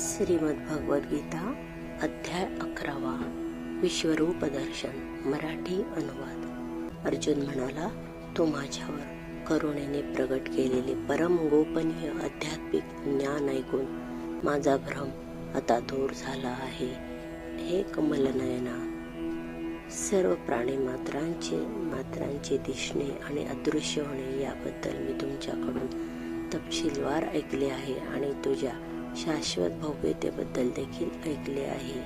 श्रीमद भगवद गीता अध्याय अकरावा. विश्वरूप दर्शन मराठी अनुवाद. अर्जुन म्हणाला तो माझ्यावर करुणेने प्रगट केलेले परम गोपनीय आध्यात्मिक ज्ञान ऐकून माझा भ्रम आता दूर झाला आहे. हे कमलनयना. सर्व प्राणी मात्रांचे मात्रांचे दिसणे आणि अदृश्य होणे याबद्दल मी तुमच्याकडून तपशीलवार ऐकले आहे आणि तुझ्या शाश्वत भव्यतेबद्दल देखील ऐकले आहे.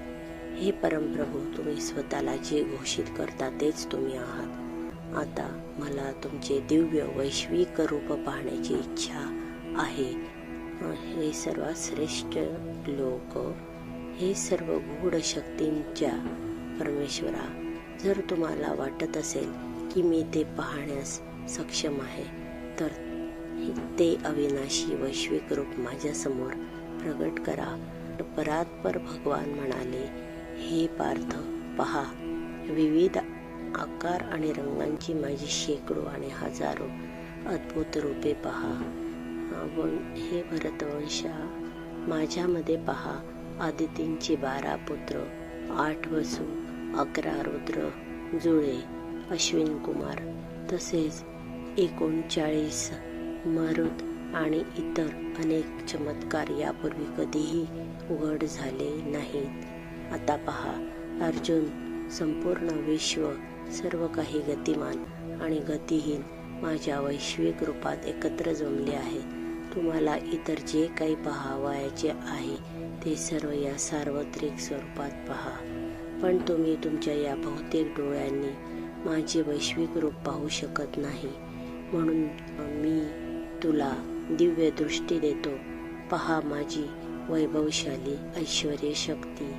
हे परमप्रभू तुम्ही स्वतःला जे घोषित करता तेच तुम्ही आहात. आता मला तुमचे दिव्य वैश्विक रूप पाहण्याची इच्छा आहे. हे सर्वात श्रेष्ठ लोक हे सर्व गूढ शक्तींच्या परमेश्वरा जर तुम्हाला वाटत असेल की मी ते पाहण्यास सक्षम आहे तर ते अविनाशी वैश्विक रूप माझ्यासमोर प्रगट करा. परात्पर भगवान म्हणाले हे पार्थ पहा विविध आकार आणि रंगांची माझी शेकडो आणि हजारो अद्भुत रूपे पहा. हे भरतवंशा माझ्यामध्ये पहा. आदितींची बारा पुत्र आठ वसू अकरा रुद्र जुळे अश्विन कुमार तसेच एकोणचाळीस मरुद आणि इतर अनेक चमत्कार यापूर्वी कधीही उघड झाले नाहीत. आता पहा अर्जुन संपूर्ण विश्व सर्व काही गतिमान आणि गतिहीन माझ्या वैश्विक रूपात एकत्र जमले आहे. तुम्हाला इतर जे काही पहावायचे आहे ते सर्व या सार्वत्रिक स्वरूपात पहा. पण तुम्ही तुमच्या या बहुतेक डोळ्यांनी माझे वैश्विक रूप पाहू शकत नाही. म्हणून मी तुला दिव्य दृष्टी देतो पहा माझी वैभवशाली ऐश्वर शक्ती.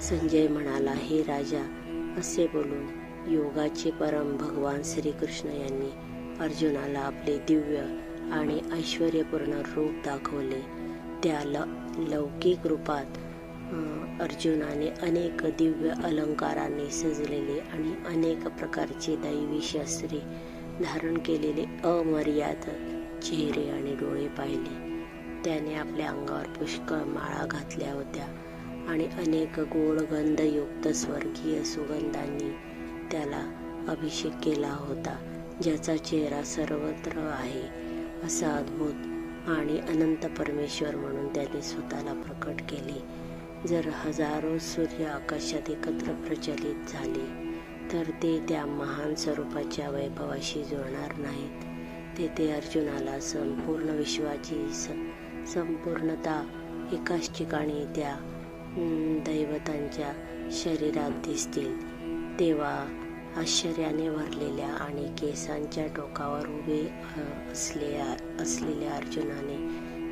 संजय म्हणाला हे राजा असे बोलून योगाचे परम भगवान श्रीकृष्ण यांनी अर्जुनाला आपले दिव्य आणि ऐश्वर्यपूर्ण रूप दाखवले. त्या ल लौकिक रूपात अर्जुनाने अनेक दिव्य अलंकारांनी सजलेले आणि अनेक प्रकारचे दैवी शस्त्रे धारण केलेले अमर्याद चेहरे आणि डोळे पाहिले. त्याने आपल्या अंगावर पुष्कळ माळा घातल्या होत्या आणि अनेक गोड गंधयुक्त स्वर्गीय सुगंधांनी त्याला अभिषेक केला होता ज्याचा चेहरा सर्वत्र आहे असा अद्भुत आणि अनंत परमेश्वर म्हणून त्याने स्वतःला प्रकट केले. जर हजारो सूर्य आकाशात एकत्र प्रचलित झाले तर ते त्या महान स्वरूपाच्या वैभवाशी जुळणार नाहीत. तेथे अर्जुनाला संपूर्ण विश्वाची संपूर्णता एकाच ठिकाणी त्या दैवतांच्या शरीरात दिसतील. तेव्हा आश्चर्याने भरलेल्या आणि केसांच्या टोकावर उभे असले असलेल्या अर्जुनाने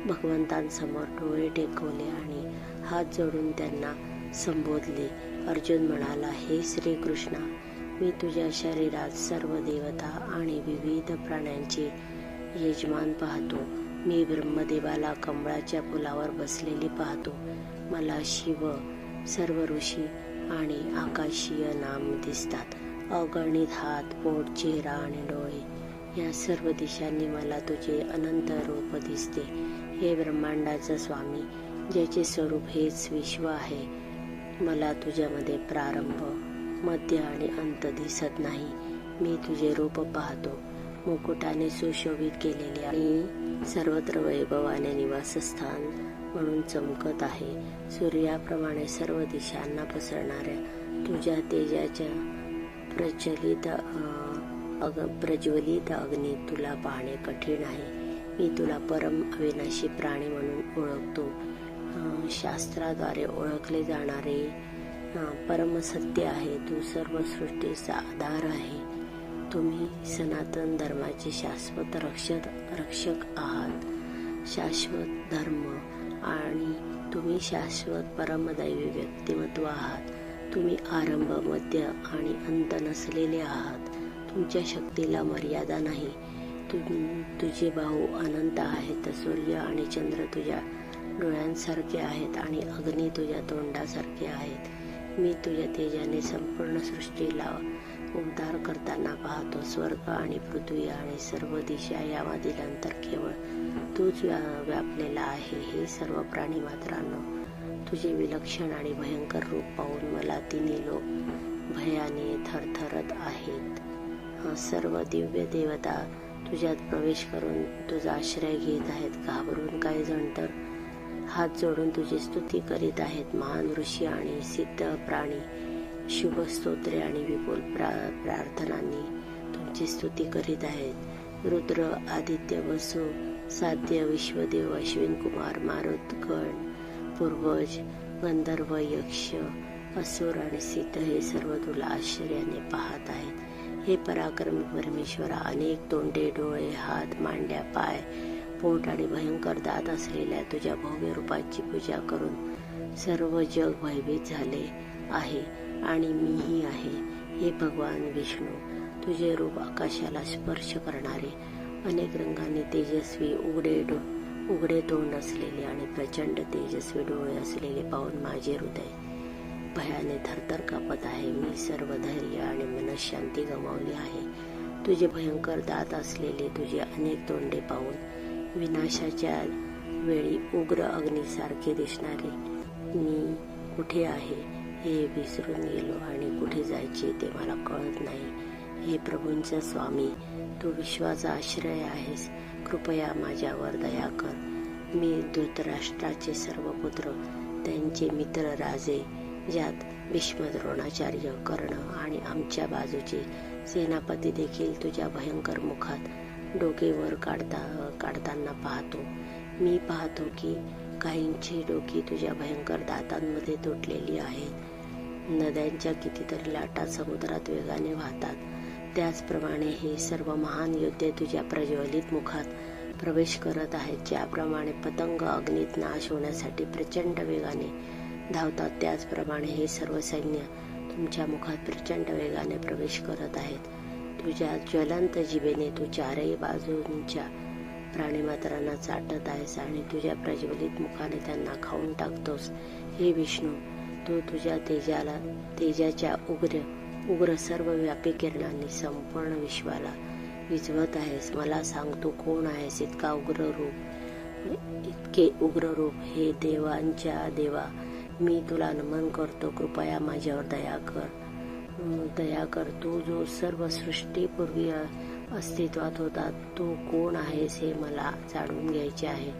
भगवंतांसमोर डोळे टेकवले आणि हात जोडून त्यांना संबोधले. अर्जुन म्हणाला हे श्रीकृष्णा मी तुझ्या शरीरात सर्व देवता आणि विविध प्राण्यांचे यजमान पाहतो. मी ब्रह्मदेवाला कमळाच्या फुलावर बसलेली पाहतो. मला शिव सर्व ऋषी आणि आकाशीय नाम दिसतात. अगणित हात पोट चेहरा आणि डोळे या सर्व दिशांनी मला तुझे अनंत रूप दिसते. हे ब्रह्मांडाचा स्वामी ज्याचे स्वरूप हेच विश्व आहे. मला तुझ्यामध्ये प्रारंभ मध्य आणि अंत दिसत नाही. मी तुझे रूप पाहतो. मुकुटाने सुशोभित केलेले आणि सर्वत्र वैभवाने निवासस्थान म्हणून चमकत आहे. सूर्याप्रमाणे सर्व दिशांना पसरणाऱ्या तुझ्या तेजाच्या प्रचलित अग प्रज्वलित अग्नी तुला पाहणे कठीण आहे. मी तुला परम अविनाशी प्राणी म्हणून ओळखतो. शास्त्राद्वारे ओळखले जाणारे परमसत्य आहे. तू सर्व सृष्टीचा आधार आहे. तुम्ही सनातन धर्माचे शाश्वत रक्षक रक्षक आहात. शाश्वत धर्म आणि तुम्ही शाश्वत परमदैवी व्यक्तिमत्व आहात. तुम्ही आरंभ मध्य आणि अंत नसलेले आहात. तुमच्या शक्तीला मर्यादा नाही. तुझे भाऊ अनंत आहेत. सूर्य आणि चंद्र तुझ्या डोळ्यांसारखे आहेत आणि अग्नी तुझ्या तोंडासारखे आहेत. मी तुझ्या तेजाने संपूर्ण सृष्टीला उद्धार करताना पाहतो. स्वर्ग आणि पृथ्वी आणि सर्व दिशा यामधील अंतर केवळ तूच व्या- व्यापलेला आहे. हे सर्व प्राणी मात्रांनो तुझे विलक्षण आणि भयंकर रूप पाहून मला तिन्ही लोक भयाने थरथरत आहेत. सर्व दिव्य देवता तुझ्यात प्रवेश करून तुझा आश्रय घेत आहेत. घाबरून काही जण तर हात जोडून तुझी स्तुती करीत आहेत महान ऋषी आणि सिद्ध प्राणी. शुभ स्तोत्रे आणि विपुल प्रा प्रार्थनांनी तुमची स्तुती करीत आहेत. रुद्र आदित्य वसु साध्य विश्वदेव अश्विन कुमार मारुतगण पूर्वज गंधर्व यक्ष असुर आणि सिद्ध हे सर्व तुला आश्चर्याने पाहत आहेत. हे पराक्रमी परमेश्वरा अनेक तोंडे डोळे हात मांड्या पाय पोट आणि भयंकर दात असलेल्या तुझ्या भव्य रूपाची पूजा करून सर्व जग भयभीत झाले आहे आणि मीही आहे. हे भगवान विष्णू तुझे रूप आकाशाला स्पर्श करणारे अनेक रंगांनी तेजस्वी उघडे डो उघडे तोंड असलेले आणि प्रचंड तेजस्वी डोळे असलेले पाहून माझे हृदय भयाने थरथर कापत आहे. मी सर्व धैर्य आणि मनशांती गमावली आहे. तुझे भयंकर दात असलेले तुझे अनेक तोंडे पाहून विनाशाच्या वेळी उग्र अग्नीसारखे दिसणारे मी कुठे आहे हे विसरून गेलो आणि कुठे जायचे ते मला कळत नाही. हे प्रभूंचा स्वामी तू विश्वाचा आश्रय आहेस. कृपया माझ्यावर दया कर. मी धृतराष्ट्राचे सर्व पुत्र त्यांचे मित्र राजे ज्यात भीष्म द्रोणाचार्य कर्ण आणि आमच्या बाजूचे सेनापती देखील तुझ्या भयंकर मुखात डोके वर काढता काढताना पाहतो. मी पाहतो की काहींची डोकी तुझ्या भयंकर दातांमध्ये तुटलेली आहेत नद्यांच्या कितीतरी लाटा समुद्रात वेगाने वाहतात. त्याचप्रमाणे हे सर्व महान योद्धे तुझ्या प्रज्वलित मुखात प्रवेश करत आहेत ज्याप्रमाणे पतंग अग्नीत नाश होण्यासाठी प्रचंड वेगाने धावतात. त्याचप्रमाणे हे सर्व सैन्य तुमच्या मुखात प्रचंड वेगाने प्रवेश करत आहेत. तुझ्या ज्वलंत जिभेने तू चारही बाजूंच्या प्राणीमात्रांना चाटत आहेस आणि तुझ्या प्रज्वलित मुखाने त्यांना खाऊन टाकतोस. हे विष्णू तू तुझ्या तेजाला तेजाच्या उग्र उग्र सर्व व्यापी किरणांनी संपूर्ण विश्वाला विझवत आहेस. मला सांग तू कोण आहेस? इतका उग्र रूप इतके उग्र रूप. हे देवांच्या देवा मी तुला नमन करतो. कृपया माझ्यावर दया कर. दया करतो जो सर्व सृष्टीपूर्वी अस्तित्वात होता तो कोण आहेस हे मला जाणून घ्यायचे आहे.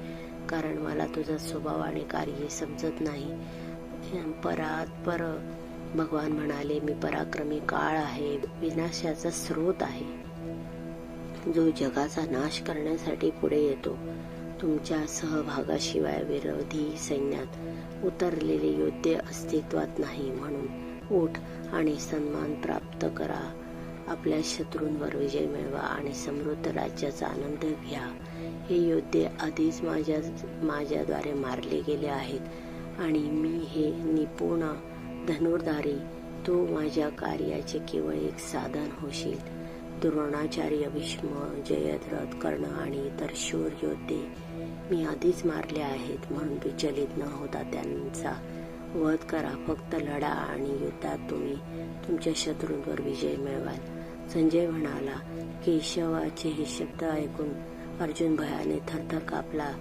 कारण मला तुझा स्वभाव आणि कार्य समजत नाही. परात पर भगवान म्हणाले मी पराक्रमी काळ आहे विनाशाचा स्रोत आहे. जो जगाचा नाश करण्यासाठी पुढे येतो तुमच्या सहभागाशिवाय विरोधी सैन्यात उतरलेले योद्धे अस्तित्वात नाही म्हणून उठ आणि सन्मान प्राप्त करा. आपल्या शत्रूंवर विजय मिळवा आणि समृद्ध राज्याचा आनंद घ्या. हे योद्धे आधीच माझ्या माझ्याद्वारे मारले गेले आहेत आणि मी हे निपुण धनुर्धारी तो माझ्या कार्याचे केवळ एक साधन होशील. द्रोणाचार्य भीष्म जयद्रथ कर्ण आणि इतर शूर योद्धे मी आधीच मारले आहेत म्हणून विचलित न होता त्यांचा वध करा फक्त लढा आणि युद्धात तुम्ही तुमच्या शत्रूंवर विजय मिळवाल. संजय म्हणाला केशवाचे हे शब्द ऐकून अर्जुन भयाने थरथर कापला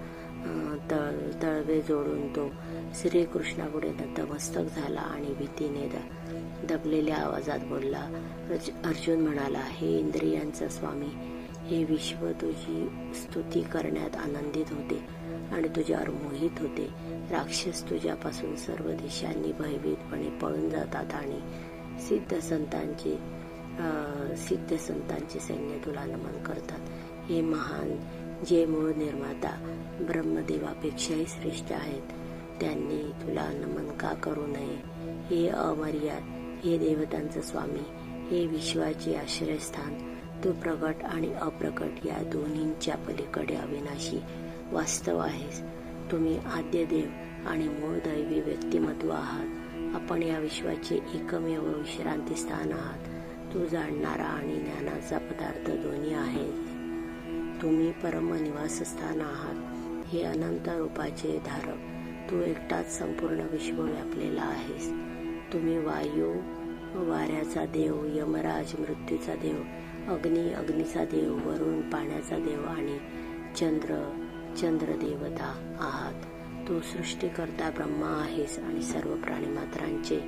तळ तळवे जोडून तो श्रीकृष्णापुढे नतमस्तक झाला आणि भीतीने द- दबलेल्या आवाजात बोलला. अर्ज- अर्जुन म्हणाला हे इंद्रियांचा स्वामी हे विश्व तुझी स्तुती करण्यात आनंदित होते आणि तुझ्यावर मोहित होते. राक्षस तुझ्यापासून सर्व दिशांनी भयभीतपणे पळून जातात आणि सिद्ध संतांचे सिद्ध संतांचे सैन्य तुला नमन करतात. हे महान जे मूळ निर्माता ब्रह्मदेवापेक्षाही श्रेष्ठ आहेत त्यांनी तुला नमन का करू नये? हे अमर्याद हे देवतांचं स्वामी हे विश्वाचे आश्रयस्थान तू प्रगट आणि अप्रकट या दोन्हींच्या पलीकडे अविनाशी वास्तव आहेस. तुम्ही आद्य देव आणि मूळ दैवी व्यक्तिमत्व आहात. आपण या विश्वाचे एकमेव विश्रांती स्थान आहात. तू जाणणारा आणि ज्ञानाचा पदार्थ दोन्ही आहेत. तुम्ही परम निवासस्थान आहात. हे अनंत रूपाचे धारक तू एकटाच संपूर्ण विश्व व्यापलेला आहेस. तुम्ही वायू वाऱ्याचा देव यमराज मृत्यूचा देव अग्नी अग्नीचा देव वरुण पाण्याचा देव आणि चंद्र चंद्रदेवता आहात. तू सृष्टीकर्ता ब्रह्मा आहेस आणि सर्व प्राणीमात्रांचे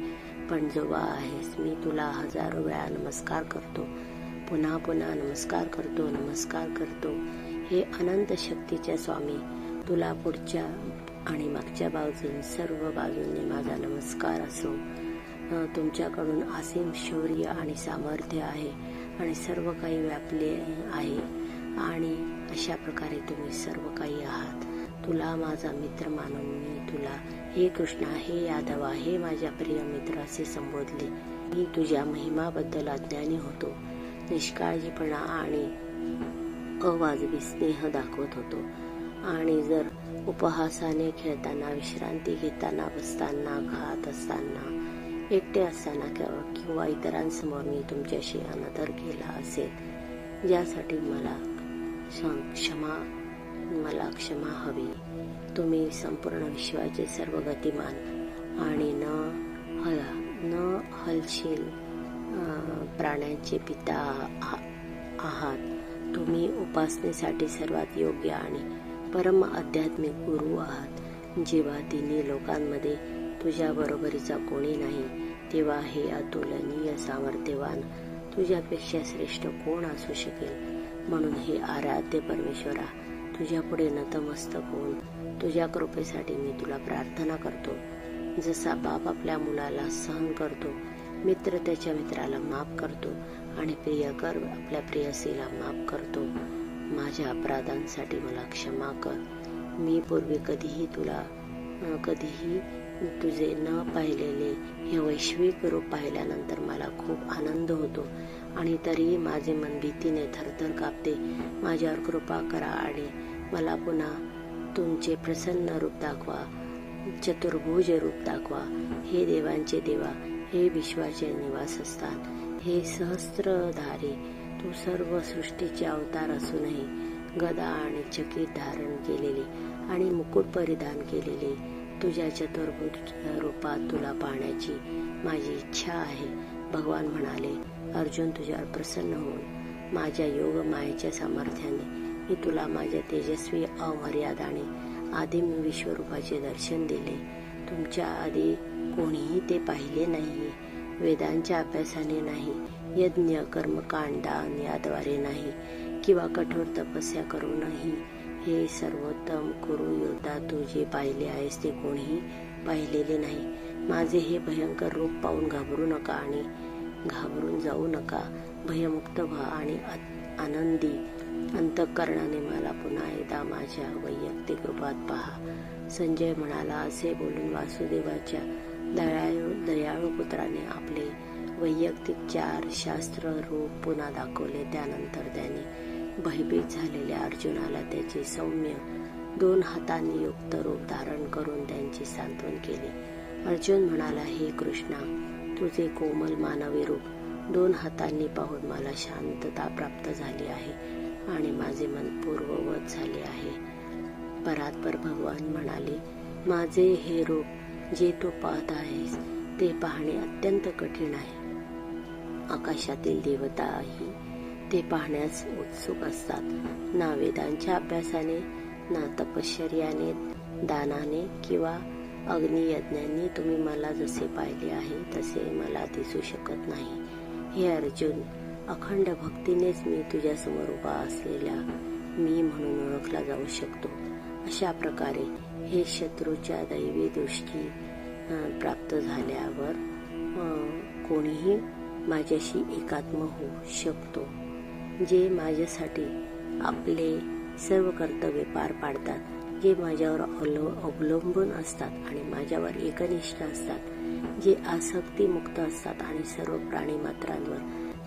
पणजोबा आहेस. मी तुला हजारो वेळा नमस्कार करतो. पुन्हा पुन्हा नमस्कार करतो नमस्कार करतो. हे अनंत शक्तीच्या स्वामी तुला पुढच्या आणि मागच्या बाजून सर्व बाजूंनी माझा नमस्कार असो. तुमच्याकडून असीम शौर्य आणि सामर्थ्य आहे आणि सर्व काही व्यापले आहे. आणि अशा प्रकारे तुम्ही सर्व काही आहात. तुला माझा मित्र मानून मी तुला हे कृष्णा हे यादवा हे माझ्या प्रिय मित्र असे संबोधले. मी तुझ्या महिमाबद्दल अज्ञानी होतो. निष्काळजीपणा आणि अवाजवी स्नेह दाखवत होतो. आणि जर उपहासाने खेळताना विश्रांती घेताना बसताना खात असताना एकटे असताना किंवा किंवा इतरांसमोर मी तुमच्याशी अनादर केला असेल ज्यासाठी मला क्षम- क्षमा. मला क्षमा हवी. तुम्ही संपूर्ण विश्वाचे सर्व गतिमान आणि न हल न हलशील प्राण्यांचे पिता आहात. तुम्ही उपासनेसाठी सर्वात योग्य आणि परम आध्यात्मिक गुरु आहात. जेव्हा तिन्ही लोकांमध्ये तुझ्या बरोबरीचा कोणी नाही तेव्हा हे अतुलनीय सामर्थ्यवान तुझ्यापेक्षा श्रेष्ठ कोण असू शकेल? म्हणून हे आराध्य परमेश्वरा तुझ्या पुढे नतमस्तक होऊन तुझ्या कृपेसाठी मी तुला प्रार्थना करतो. जसा बाप आपल्या मुलाला सहन करतो मित्र त्याच्या मित्राला माफ करतो आणि प्रियकर आपल्या प्रियसीला माफ करतो. माझ्या अपराधांसाठी मला क्षमा कर. मी पूर्वी कधीही तुला कधीही तुझे न पाहिलेले हे वैश्विक रूप पाहिल्यानंतर मला खूप आनंद होतो. आणि तरीही माझे मन भीतीने थरथर कापते. माझ्यावर कृपा करा आणि मला पुन्हा तुमचे प्रसन्न रूप दाखवा. चतुर्भुज रूप दाखवा. हे देवांचे देवा हे विश्वाचे निवासस्थान हे सहस्त्रधारी तू सर्व सृष्टीचे अवतार असूनही गदा आणि चकित धारण केलेले आणि मुकुट परिधान केलेले. तुझ्या चतुर्भुज रूपात तुला पाहण्याची माझी इच्छा आहे भगवान म्हणाले. अर्जुन तुझ्यावर प्रसन्न होऊन माझ्या योग मायेच्या सामर्थ्याने मी तुला माझ्या तेजस्वी अमर्याद आणि आदिम विश्वरूपाचे दर्शन दिले. तुमच्या आधी कोणीही ते पाहिले नाही वेदांच्या अभ्यासाने नाही यज्ञ कर्मकांडा याद्वारे नाही. किंवा कठोर तपस्या करूनही हे सर्वोत्तम कुरु योद्धा तू जे पाहिले आहेस ते कोणीही पाहिलेले नाही. माझे हे भयंकर रूप पाहून घाबरू नका आणि घाबरून जाऊ नका. भयमुक्त व्हा आणि आ- आनंदी अंतकरणाने मला पुन्हा एकदा माझ्या वैयक्तिक रूपात पहा. संजय म्हणाला असे बोलून वासुदेवाच्या दयाळू दयाळू पुत्राने आपले वैयक्तिक चार शास्त्र रूप पुन्हा दाखवले. त्यानंतर त्याने भयभीत झालेल्या अर्जुनाला त्याचे सौम्य दोन हातांनी युक्त रूप धारण करून त्यांचे सांत्वन केले. अर्जुन म्हणाला हे कृष्णा तुझे कोमल मानवी रूप दोन हातांनी पाहून मला शांतता प्राप्त झाली आहे आणि माझे मन पूर्ववत झाले आहे. परात्पर भगवान म्हणाले माझे हे रूप जे तू पाहत आहेस ते पाहणे अत्यंत कठीण आहे. आकाशातील देवताही ते पाहण्यास उत्सुक असतात. ना वेदांच्या अभ्यासाने ना तपश्चर्याने दानाने किंवा अग्नियज्ञांनी तुम्ही मला जसे पाहिले आहे तसे मला दिसू शकत नाही. हे अर्जुन अखंड भक्तीनेच मी तुझ्यासमोर उभा असलेला मी म्हणून ओळखला जाऊ शकतो. अशा प्रकारे हे शत्रूच्या दैवी दृष्टी प्राप्त झाल्यावर कोणीही माझ्याशी एकात्म होऊ शकतो जे माझ्यासाठी आपले सर्व कर्तव्य पार पाडतात जे माझ्यावर अवलंबून असतात आणि माझ्यावर एकनिष्ठ असतात जे आसक्तीमुक्त असतात आणि सर्व प्राणी मात्रांवर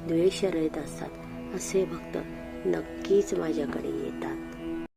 द्वेषरहित असतात असे भक्त नक्कीच माझ्याकडे